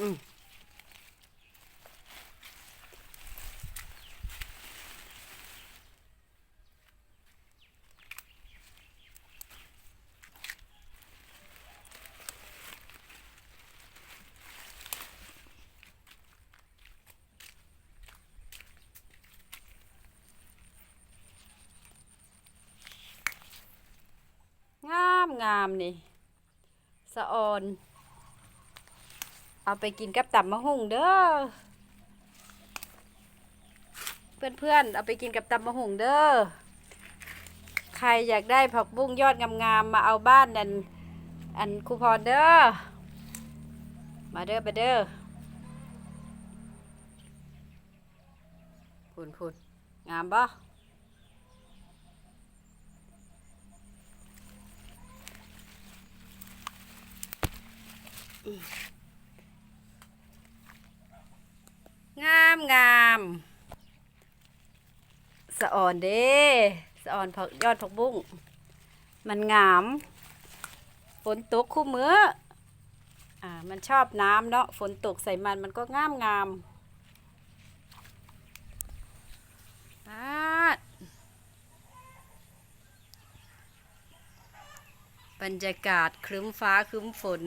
อืมงามงามนี่ สะออน เอาไปกินกับตับมะฮุ่งเด้อ เพื่อนๆ เอาไปกินกับตำมะฮุ่งเด้อ ใครอยากได้ผักบุ้งยอดงามๆ มาเอาบ้านนั่นอันคูพรเด้อ มาเด้อไปเด้อพูนพูนงามบ่ามงามสะอ่อนเด้สะอ่อนผักยอดผักบุ้งมันงาม ฝนตกคู่มืออ่ามันชอบน้ำเนาะฝนตกใส่มันมันก็งามงามปาดบรรยากาศครึ้มฟ้าครึ้มฝน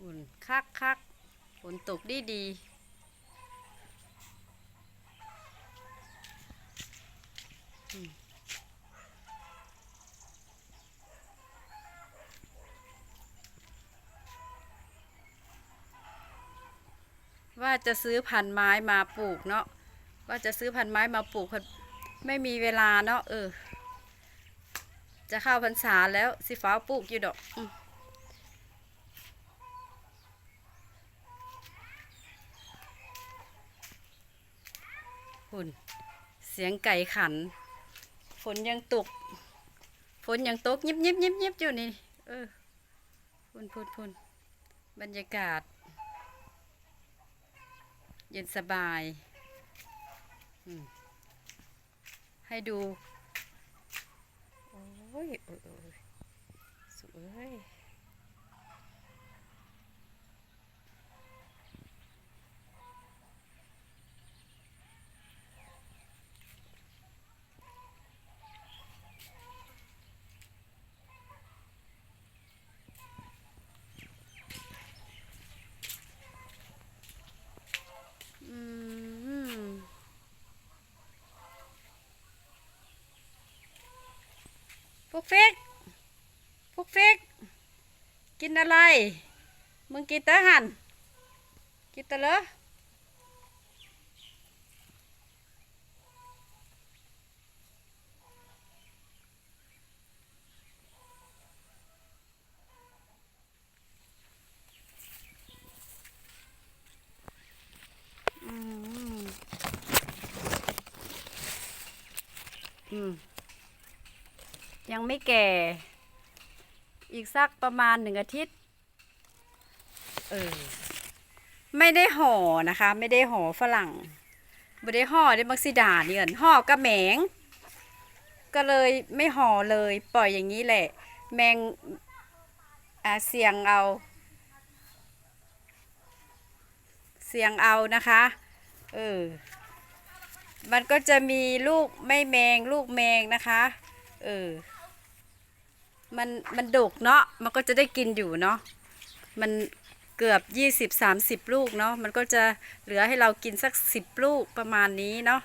อุ่น คักคักฝนตกดีดีว่าจะซื้อพันไม้มาปลูกเนาะ ว่าจะซื้อพันไม้มาปลูกไม่มีเวลาเนาะเออ จะเข้าพรรษาแล้วสิฟ้าปลูกอยู่ดอกอ หุ่นเสียงไก่ขัน ฝนยังตก ฝนยังตกยิบยิบยิบยิบอยู่นี่ เออพุ่นพุ่นพุ่นบรรยากาศ เย็นสบาย ให้ดู โอ้ยโอ้ยสวย กฟิกพวกฟิก กินอะไร มึงกินแต่หันกินแต่เหรออืมอืม ยังไม่แก่ อีกสักประมาณหนึ่งอาทิตย์ เออ ไม่ได้ห่อนะคะ ไม่ได้ห่อฝรั่งไม่ได้ห่อได้มักซิดาเนี่ยห่อกระแหมง ก็เลยไม่ห่อเลย ปล่อยอย่างนี้แหละ แมงอ่าเสียงเอา เสียงเอานะคะ เออ มันก็จะมีลูกไม่แมงลูกแมงนะคะ เออ มันมันดกเนาะมันก็จะได้กินอยู่เนาะมันเกือบยี่สิบสามสิบลูกเนาะมันก็จะเหลือให้เรากินสักสิบลูกประมาณนี้เนาะ